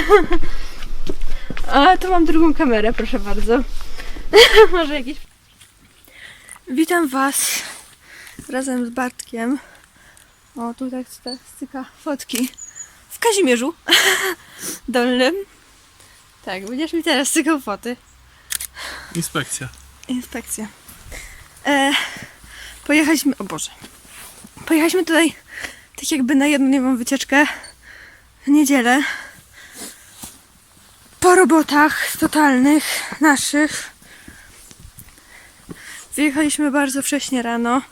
A tu mam drugą kamerę, proszę bardzo. Może jakieś. Witam Was razem z Bartkiem. O, tutaj st- styka fotki w Kazimierzu Dolnym. Tak, będziesz mi teraz stykał foty. Inspekcja. Inspekcja. E, pojechaliśmy, o Boże. Pojechaliśmy tutaj tak jakby na jednodniową wycieczkę w niedzielę. Po robotach totalnych naszych. Wyjechaliśmy bardzo wcześnie rano.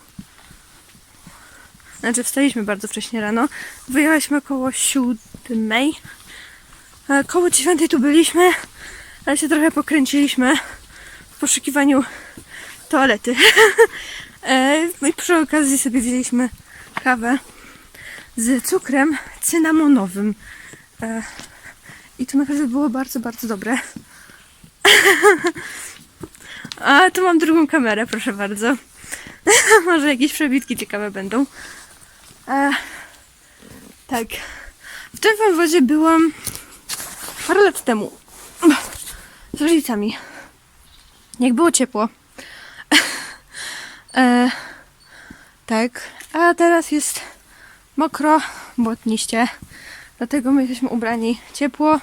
Znaczy wstaliśmy bardzo wcześnie rano. Wyjechaliśmy około siódmej. E, Koło dziewiątej tu byliśmy, ale się trochę pokręciliśmy w poszukiwaniu toalety. E, no I przy okazji sobie wzięliśmy kawę z cukrem cynamonowym. I to naprawdę było bardzo, bardzo dobre. A tu mam drugą kamerę, proszę bardzo. Może jakieś przebitki ciekawe będą. E, tak. W tym wąwozie byłam parę lat temu. Z rodzicami. Jak było ciepło. E, tak. A teraz jest mokro, błotniście. Dlatego my jesteśmy ubrani ciepło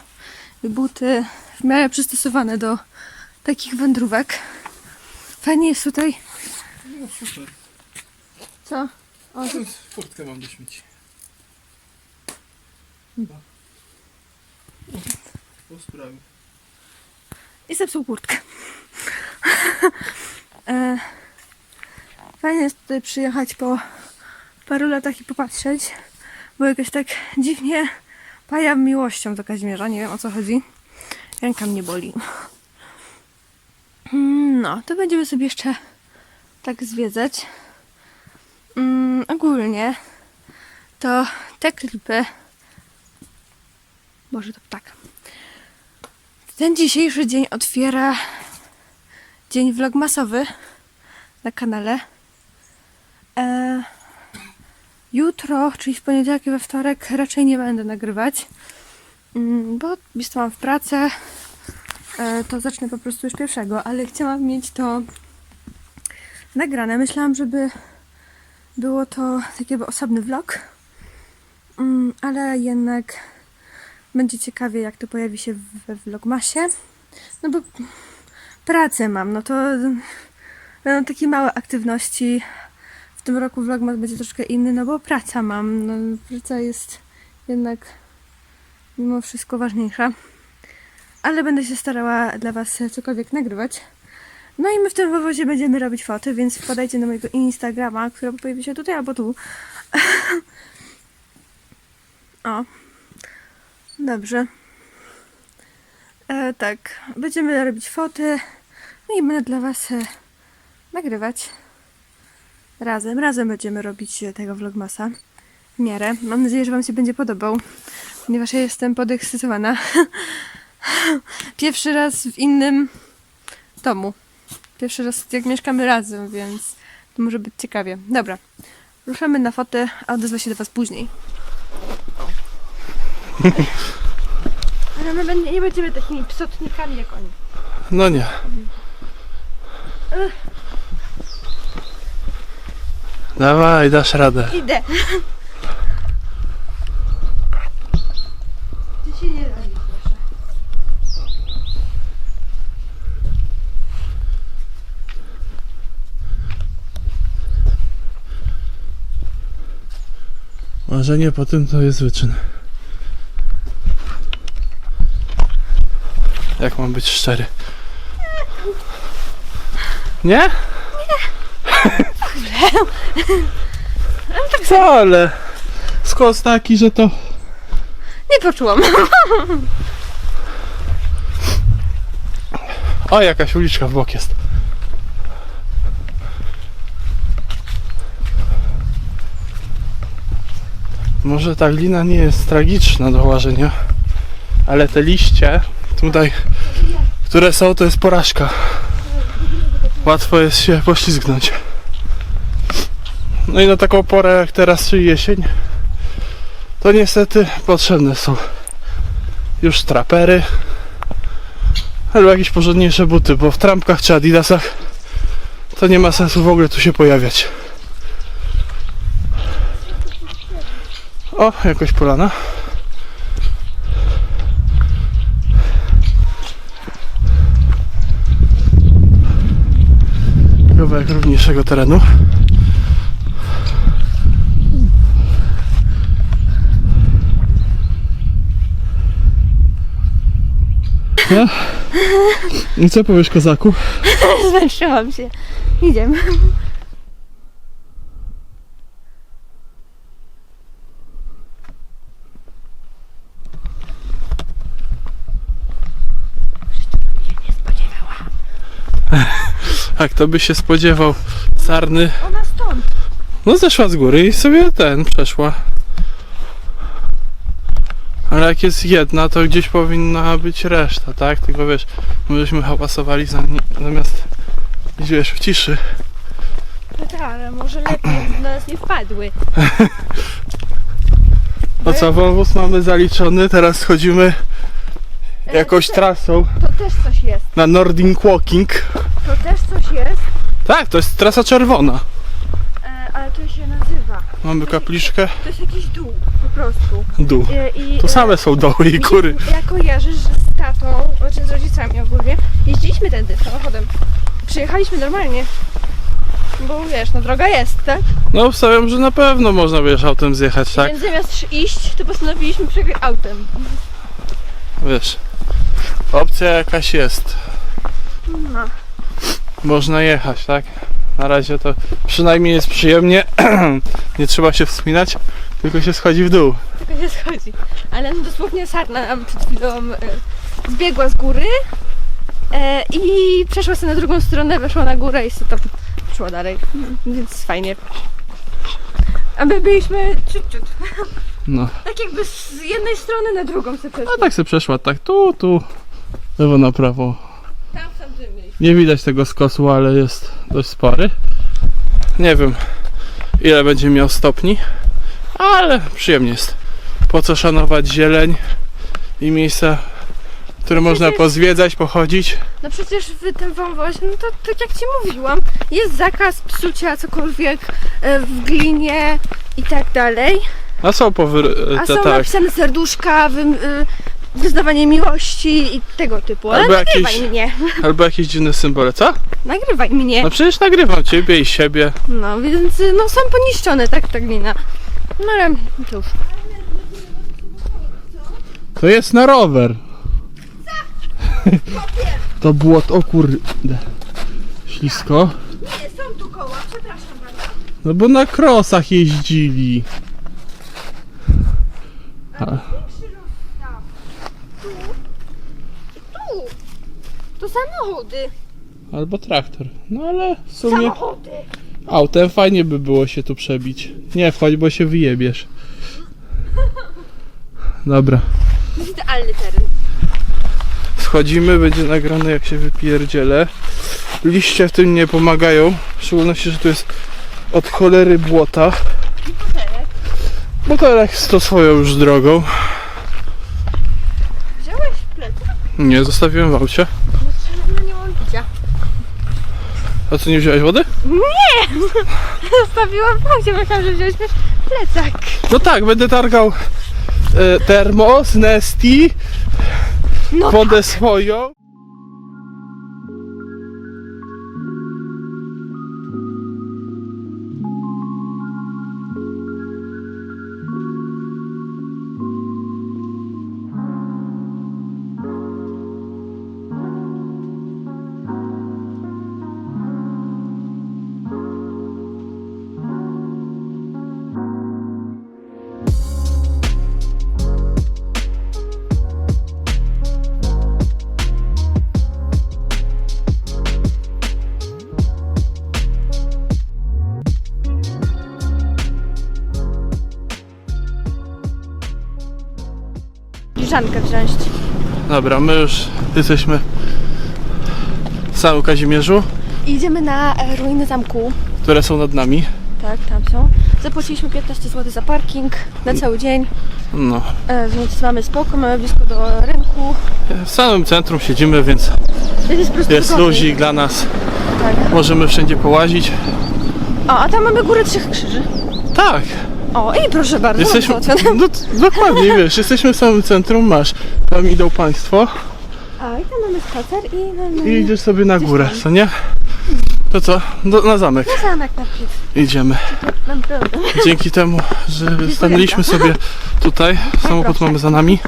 i buty w miarę przystosowane do takich wędrówek. Fajnie jest tutaj. No super. Co? O, Tu Furtkę mam do śmieci. Po sprawie. i zepsuł kurtkę. e, fajnie jest tutaj przyjechać po paru latach i popatrzeć, bo jakoś tak dziwnie pajam miłością do Kazimierza, nie wiem o co chodzi. Ręka mnie boli. Mm, No, to będziemy sobie jeszcze tak zwiedzać. Mm, ogólnie to te klipy. Może to tak. Ten dzisiejszy dzień otwiera dzień vlogmasowy na kanale. E, jutro, czyli w poniedziałek i we wtorek raczej nie będę nagrywać, mm, bo wystałam w pracę. E, to zacznę po prostu już pierwszego, ale chciałam mieć to nagrane. Myślałam, żeby było to taki osobny vlog, mm, ale jednak będzie ciekawie, jak to pojawi się we vlogmasie. No bo pracę mam, no to będą takie małe aktywności. W tym roku vlogmas będzie troszkę inny, no bo praca mam. No, praca jest jednak mimo wszystko ważniejsza. Ale będę się starała dla Was cokolwiek nagrywać. No i my w tym powozie będziemy robić foty, więc wpadajcie na mojego Instagrama, który pojawi się tutaj albo tu. o. Dobrze. E, tak, będziemy robić foty. No i będę dla Was e, nagrywać. Razem, razem będziemy robić e, tego vlogmasa. W miarę. Mam nadzieję, że Wam się będzie podobał, ponieważ ja jestem podekscytowana. Pierwszy raz w innym domu. Pierwszy raz jak mieszkamy razem, więc to może być ciekawie. Dobra, ruszamy na fotę, a odezwę się do Was później. Ale my będzie- nie będziemy takimi psotnikami jak oni. No nie. Dawaj, dasz radę. Idę. Ty się nie robi, proszę. Marzenie po tym to jest wyczyn. Jak mam być szczery? Nie? Nie. Co, ale skos taki, że to Nie poczułam. O, jakaś uliczka w bok jest. Może ta glina nie jest tragiczna do łażenia, ale te liście tutaj, które są, to jest porażka. Łatwo jest się poślizgnąć. No i na taką porę jak teraz, czyli jesień, to niestety potrzebne są już trapery, albo jakieś porządniejsze buty, bo w trampkach czy adidasach to nie ma sensu w ogóle tu się pojawiać. O, jakoś polana. Kawałek równiejszego terenu. No. I co powiesz kozaku? Zmęczyłam się. Idziemy. Tak, to by się spodziewał. Sarny. Ona stąd. No zeszła z góry i sobie ten przeszła. Ale jak jest jedna, to gdzieś powinna być reszta, tak? Tylko wiesz, my żeśmy hałasowali za, zamiast iść wiesz, w ciszy. No tak, ale może lepiej, na nas nie wpadły. No co, wąwóz mamy zaliczony, teraz schodzimy jakąś trasą To też coś jest. na Nordic Walking. To też coś jest, Tak, to jest trasa czerwona. e, ale to się nazywa. Mamy kapliczkę, To jest jakiś dół prostu. dół. E, I, Tu e, same są doły i góry. Ja kojarzę, że z tatą, znaczy z rodzicami ogólnie, jeździliśmy tędy samochodem. Przyjechaliśmy normalnie. Bo wiesz, no droga jest, tak? No obstawiam, że na pewno można wiesz autem zjechać, tak? Więc zamiast iść, to postanowiliśmy przejechać autem. Wiesz, opcja jakaś jest. No. Można jechać, tak? Na razie to przynajmniej jest przyjemnie. Nie trzeba się wspinać, tylko się schodzi w dół. Tylko się schodzi. Ale no dosłownie sarna nam przed chwilą e, zbiegła z góry e, i przeszła sobie na drugą stronę, weszła na górę i sobie tam szła dalej. Więc fajnie. A my byliśmy ciut, ciut. No. Tak jakby z jednej strony na drugą sobie przeszli. A tak se przeszła, tak tu, tu, lewo na prawo. Tam ty byliśmy. Nie widać tego skosu, ale jest dość spory. Nie wiem ile będzie miał stopni, ale przyjemnie jest. Po co szanować zieleń i miejsca, które można przecież- pozwiedzać, pochodzić. No przecież w tym wąwozie, no to tak jak Ci mówiłam, jest zakaz psucia cokolwiek e, w glinie i tak dalej. A są powy... A te, są tak. napisane serduszka, wy, y, wyznawanie miłości i tego typu. Ale Albo nagrywaj jakieś- mnie. Albo jakieś dziwne symbole, co? Nagrywaj mnie. No przecież nagrywam ciebie i siebie. No więc y, no są poniszczone, tak ta glina. No ale cóż. To jest na rower. To błot, o kurde. Ślisko. Nie, są tu koła, przepraszam bardzo. No bo na krosach jeździli. Większy rozstaw. Tu. Tu. To samochody. Albo traktor. No ale w sumie Samochody. Autem fajnie by było się tu przebić. Nie wchodź, bo się wyjebiesz. Dobra. Idealny teren. Schodzimy, będzie nagrane jak się wypierdzielę. Liście w tym nie pomagają. W szczególności, że tu jest od cholery błota. Motorek. Motorek to swoją już drogą. Wziąłeś plecak? Nie, zostawiłem w aucie. No strzelam, nie mam picia. A co, nie wziąłeś wody? Zostawiłam w aucie, myślałam, że wziąłeś plecak. No tak, będę targał e, termos, Nesti, No wodę swoją. Filiżankę wziąć. Dobra, my już jesteśmy w samym Kazimierzu, I idziemy na e, ruiny zamku. które są nad nami. Tak, tam są. Zapłaciliśmy 15 zł za parking na cały dzień, No, e, więc mamy spoko, mamy blisko do rynku. w samym centrum siedzimy, więc Więc jest po prostu jest wygodniej. luzik dla nas. Tak. Możemy wszędzie połazić. O, a tam mamy górę Trzech Krzyży. Tak, O, i proszę bardzo, jesteśmy. No, dokładnie, wiesz, jesteśmy w samym centrum, masz. Tam idą państwo A, i tam mamy spacer i mamy... i idziesz sobie na górę, co nie? To co? Do, na zamek Na zamek najpierw. idziemy. Dzięki temu, że stanęliśmy sobie tutaj, samochód mamy za nami.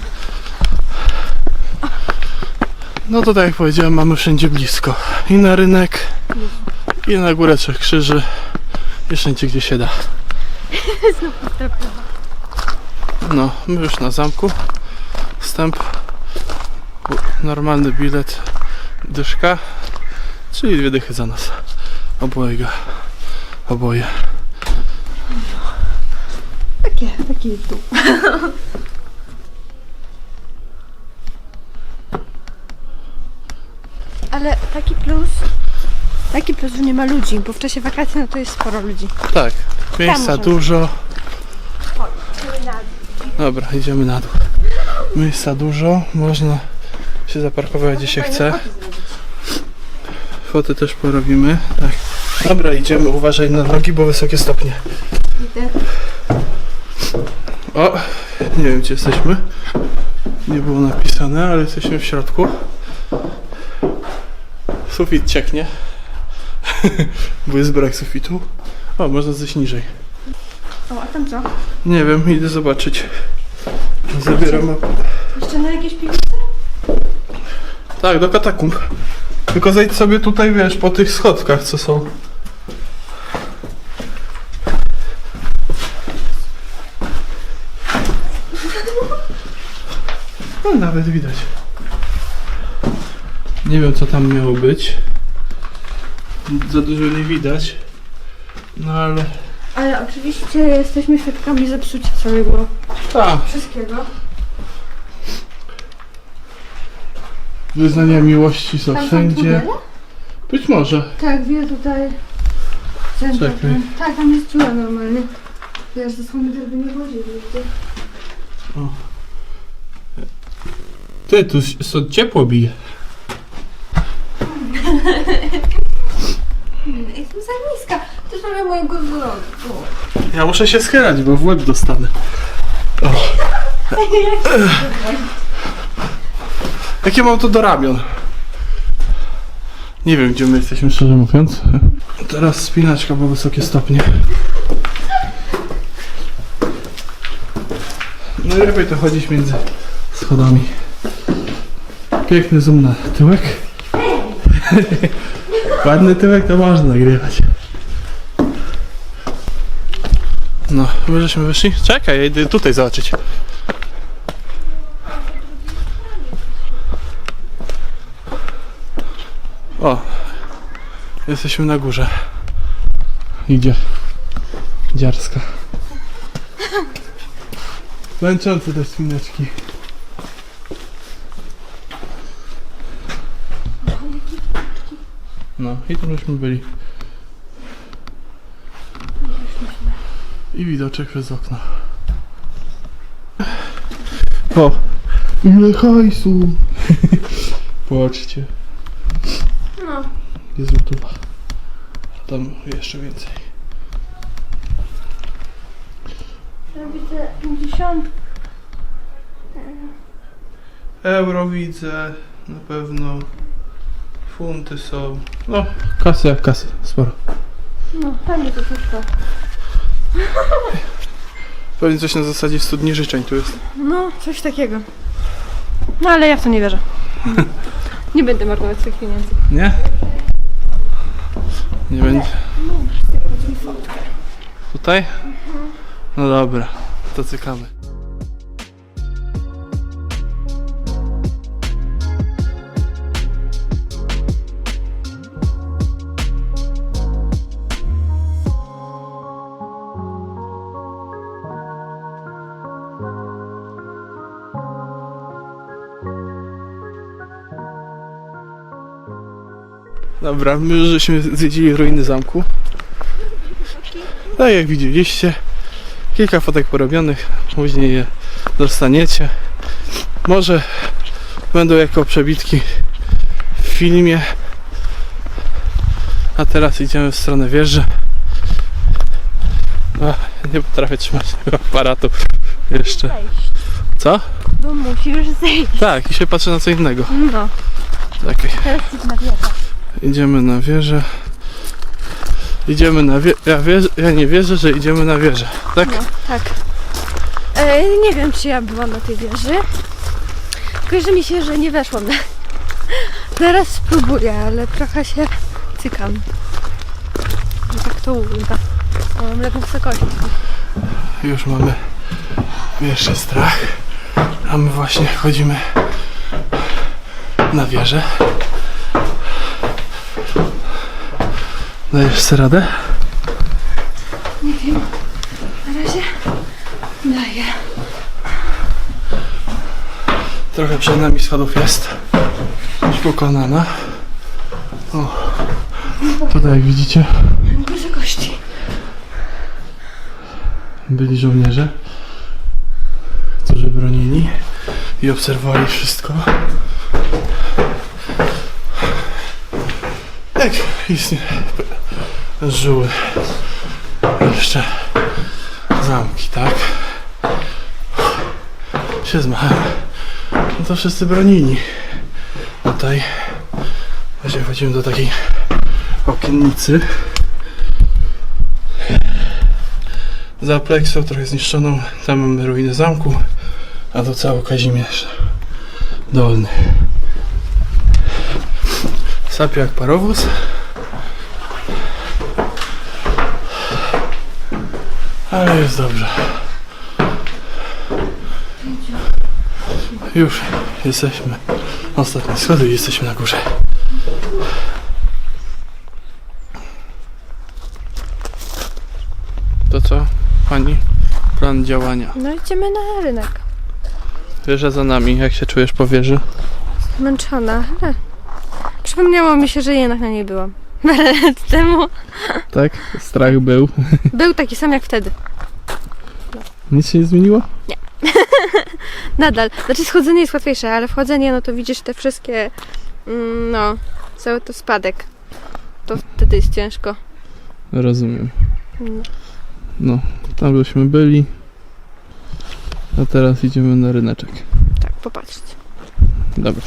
No to tak jak powiedziałem, mamy wszędzie blisko. I na rynek, i na górę Trzech Krzyży, i wszędzie gdzie się da. No, my już na zamku. Wstęp, normalny bilet, dyszka, czyli dwie dychy za nas. Obojga, oboje. Takie, taki tu. Ale taki plus, taki plus, że nie ma ludzi, bo w czasie wakacji no to jest sporo ludzi. Tak, miejsca możemy. dużo. Dobra, idziemy na dół. Miejsca dużo, można się zaparkować gdzie się chce. Foty też porobimy. Tak. Dobra, idziemy, uważaj na nogi, bo wysokie stopnie. O, nie wiem gdzie jesteśmy. Nie było napisane, ale jesteśmy w środku. Sufit cieknie. bo jest brak sufitu. O, można zejść niżej. O, a tam co? Nie wiem, idę zobaczyć. Zabieram mapę. Jeszcze na jakieś piwnice? Tak, do katakumb. Tylko zejdź sobie tutaj, wiesz, po tych schodkach, co są. No, nawet widać. Nie wiem, co tam miało być. Za dużo nie widać. No ale... Ale oczywiście jesteśmy świadkami zepsucia całego Tak, wszystkiego. wyznania miłości są Tam są wszędzie. tunele? Być może. Tak, wie tutaj. Czekaj. Tak, tam jest dziura normalnie. Wiesz, zasłony żeby nie chodzić nigdy. Ty, tu stąd ciepło bije. Jestem za niska. To jest prawie mojego wzrostu. Ja muszę się schylać, bo w łeb dostanę. Jakie mam to do ramion? Nie wiem, gdzie my jesteśmy, szczerze mówiąc. Teraz spinaczka, bo wysokie stopnie. Najlepiej to chodzić między schodami. Piękny zoom na tyłek. Ładny tyłek to można nagrywać. No, my żeśmy wyszli. Czekaj, ja idę tutaj zobaczyć. O, jesteśmy na górze. Idzie. Dziarska. Męczące te spineczki. No, i tam żeśmy byli. I widoczek przez okno. O! Ile hajsu! Patrzcie. No. Jest złotówa. Tam jeszcze więcej. Ja widzę 50. Euro widzę, na pewno. Funty są. No, kasy jak kasy, sporo. No, tam jest to wszystko. Pewnie coś na zasadzie studni życzeń tu jest. No, coś takiego. No, ale ja w to nie wierzę. Nie będę marnować swoich pieniędzy. Nie? Nie będzie. Tutaj? No dobra, to cykamy. Dobra, my już żeśmy zwiedzili ruiny zamku. Tak jak widzieliście, kilka fotek porobionych, później je dostaniecie. Może będą jako przebitki w filmie. A teraz idziemy w stronę wieży. A, nie potrafię trzymać tego aparatu jeszcze. Co? Bo musisz zejść. Tak, i się patrzę na co innego. No, Tak. teraz idź na wieżę. Idziemy na wieżę. Idziemy na wieżę. Ja, wierzę, ja nie wierzę, że idziemy na wieżę. Tak? No, tak. E, nie wiem, czy ja byłam na tej wieży. Kojarzy mi się, że nie weszłam. Na... Zaraz spróbuję, ale trochę się cykam. I tak to uda. Mam lewą wysokości. Już mamy pierwszy strach. A my właśnie wchodzimy na wieżę. Dajesz sobie radę? Nie wiem. Na razie daję. Trochę przed nami schodów jest. Już pokonana. O. Tutaj jak widzicie Wysokości. byli żołnierze, którzy bronili i obserwowali wszystko. Jak istnieje żyły jeszcze zamki, tak? Się zmachałem. No to wszyscy bronili. Tutaj właśnie wchodzimy do takiej okiennicy. Za pleksą trochę zniszczoną. Tam mamy ruiny zamku, a to cały Kazimierz Dolny. Sapie jak parowóz. Ale jest dobrze. Już jesteśmy. Ostatnie schody i jesteśmy na górze. To co, pani? Plan działania. No idziemy na rynek. Wieża za nami. Jak się czujesz po wieży? Zmęczona, ale przypomniało mi się, że jednak na niej byłam. Parę lat temu. Tak, strach był. Był taki sam jak wtedy. Nic się nie zmieniło? Nadal. Znaczy schodzenie jest łatwiejsze, ale wchodzenie, no to widzisz te wszystkie, mm, no, cały to spadek. To wtedy jest ciężko. Rozumiem. Mm. No, tam byśmy byli. A teraz idziemy na ryneczek. Tak, popatrzcie. Dobra,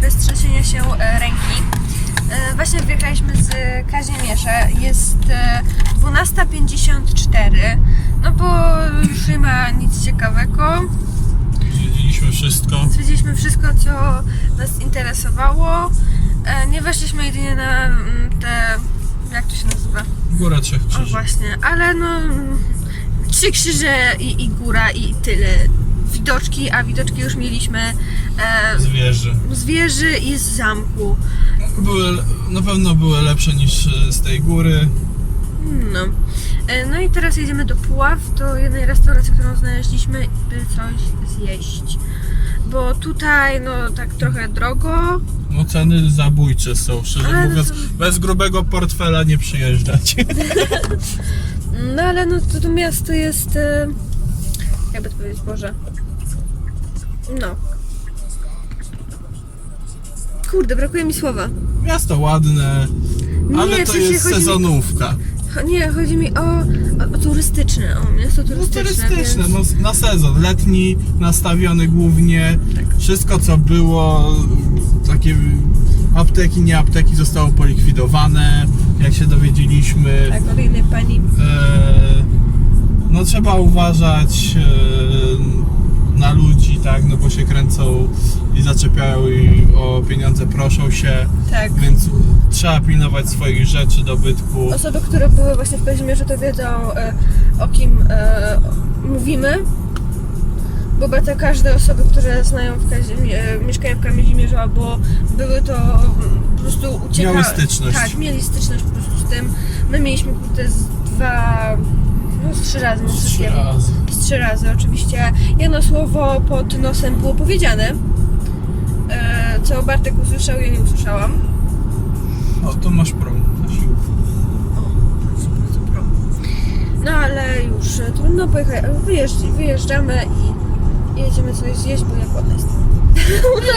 Bez trzęsienia się e, ręki. E, właśnie wjechaliśmy z Kazimierza. Jest e, 12.54. No bo już nie ma nic ciekawego. Zwiedziliśmy wszystko. Zwiedziliśmy wszystko, co nas interesowało. E, nie weszliśmy jedynie na mm, te. Jak to się nazywa? Góra Trzech O właśnie, ale no. mm, Trzy krzyże i, i góra i tyle. Widoczki, a widoczki już mieliśmy e, Z wieży. z wieży i z zamku. Były, na pewno były lepsze niż e, z tej góry. No. E, No i teraz jedziemy do Puław, do jednej restauracji, którą znaleźliśmy, by coś zjeść. bo tutaj no tak trochę drogo. No ceny zabójcze są, szczerze Ale no mówiąc. to- Bez grubego portfela nie przyjeżdżać. No ale no to, to miasto jest. e, Jakby to powiedzieć, Boże. No. Kurde, brakuje mi słowa. Miasto ładne, ale Nie, w to sensie jest chodzi mi- sezonówka. Cho- Nie, chodzi mi o, o, o turystyczne, o miasto No turystyczne. turystyczne, więc... no, na sezon. Letni, nastawiony głównie. Wszystko co było, takie apteki, nie apteki zostało polikwidowane, jak się dowiedzieliśmy. Tak, od innej pani. E, no trzeba uważać e, na ludzi, tak, no bo się kręcą i zaczepiają i o pieniądze proszą się, Tak. więc trzeba pilnować swoich rzeczy, dobytku. Osoby, które były właśnie w Kazimierzu, to wiedzą e, o kim e, mówimy. Bo to każde osoby, które znają w Kazimie, e, mieszkają w Kazimierzu albo były to mm, po prostu uciekały. Miały styczność. Tak, mieli styczność po prostu z tym. My mieliśmy kurde z dwa, no z trzy razy. no, z Trzy razy. Z trzy razy oczywiście. Jedno słowo pod nosem było powiedziane, e, co Bartek usłyszał, ja nie usłyszałam. O, to masz prom. No ale już e, trudno pojechać. Wyjeżdż, wyjeżdżamy i jedziemy coś zjeść, bo ja głodna jestem.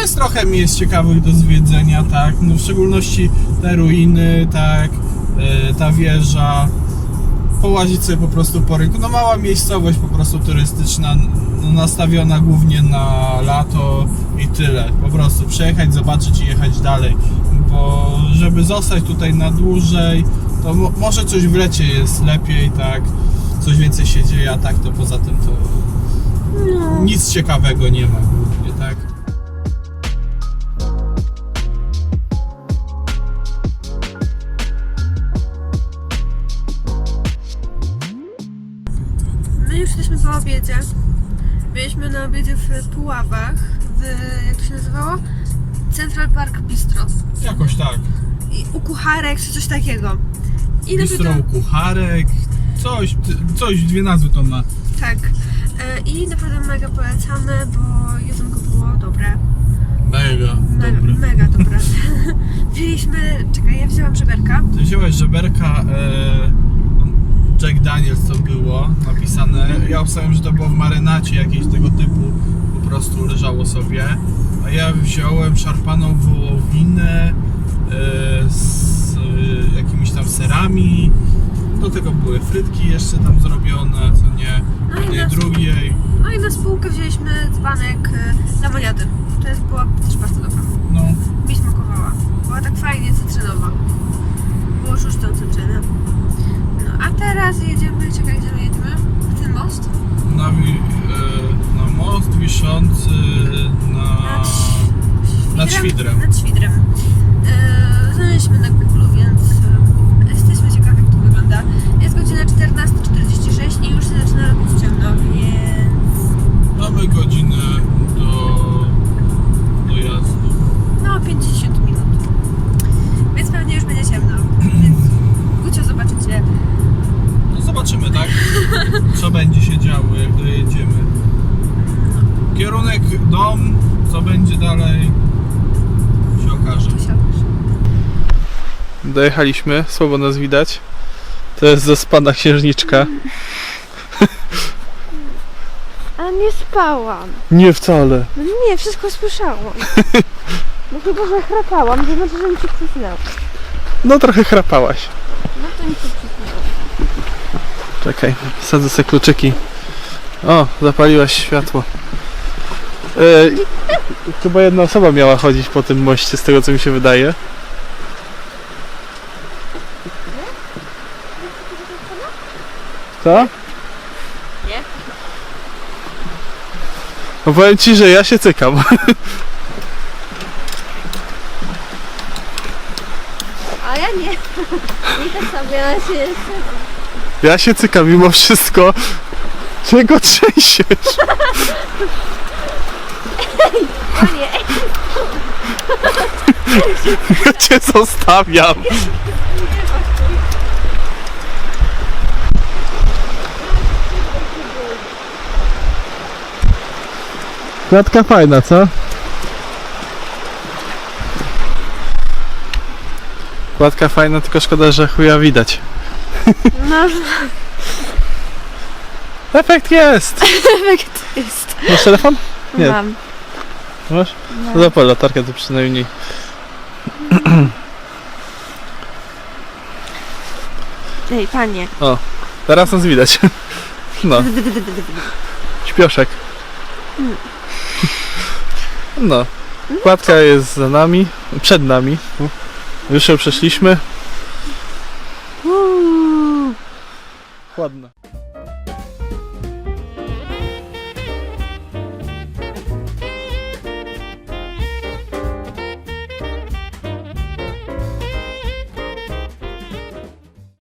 Jest trochę miejsc ciekawych do zwiedzenia, tak, no w szczególności te ruiny, tak, e, ta wieża, połazić sobie po prostu po rynku, no mała miejscowość po prostu turystyczna, no, nastawiona głównie na lato i tyle, po prostu przejechać, zobaczyć i jechać dalej, bo żeby zostać tutaj na dłużej, to mo- może coś w lecie jest lepiej, tak, coś więcej się dzieje, a tak to poza tym to No. nic ciekawego nie ma głównie, tak. Po obiedzie. Byliśmy na obiedzie w Puławach, w, jak to się nazywało? Central Park Bistro. Jakoś tak. I u kucharek czy coś takiego. I Bistro naprawdę, kucharek, coś, coś, dwie nazwy to ma. tak. E, I naprawdę mega polecamy, bo jedzonko było dobre. Mega, Me, dobre. mega dobre. Wzięliśmy, czekaj, ja wzięłam żeberka. Ty wziąłeś żeberka e, Jack Daniels to było napisane. Ja obstawiam, że to było w marynacie jakiegoś tego typu, po prostu leżało sobie. A ja wziąłem szarpaną wołowinę e, z e, jakimiś tam serami. Do tego były frytki jeszcze tam zrobione, co nie, No i jednej na- drugiej. No i na spółkę wzięliśmy dzbanek e, lemoniady. To jest była też bardzo dobra. No, Mi smakowała. Była tak fajnie cytrynowa. Było czuć tą cytrynę. A teraz jedziemy, czekaj gdzie my jedziemy? W ten most? na, wi- e, na most wiszący na... Nad Świdrem. Nad Świdrem. E, Znaleźliśmy na Google, więc e, jesteśmy ciekawi jak to wygląda. Jest godzina 14.46 Dojechaliśmy, słabo nas widać. To jest zaspana księżniczka. A nie spałam. Nie wcale. No nie, wszystko słyszałam. No chyba, że chrapałam, to znaczy, że mi się przysnęło. No trochę chrapałaś. No to mi się przysnęło. Czekaj, sadzę sobie kluczyki. O, zapaliłaś światło. E, chyba jedna osoba miała chodzić po tym moście, z tego co mi się wydaje. Co? Nie. No powiem ci, że ja się cykam. A ja nie. I tak sobie na się Ja się cykam mimo wszystko. Czego trzęsiesz? O nie. Ja cię zostawiam. Kładka fajna, co? Kładka fajna, tylko szkoda, że chuja widać. No, Efekt jest! efekt jest. Masz telefon? Nie. Mam. Masz? No zapal latarkę, to przynajmniej. Ej, panie. Teraz nas widać. No, śpioszek. No. Kładka jest za nami, przed nami. Już ją przeszliśmy. Ładna.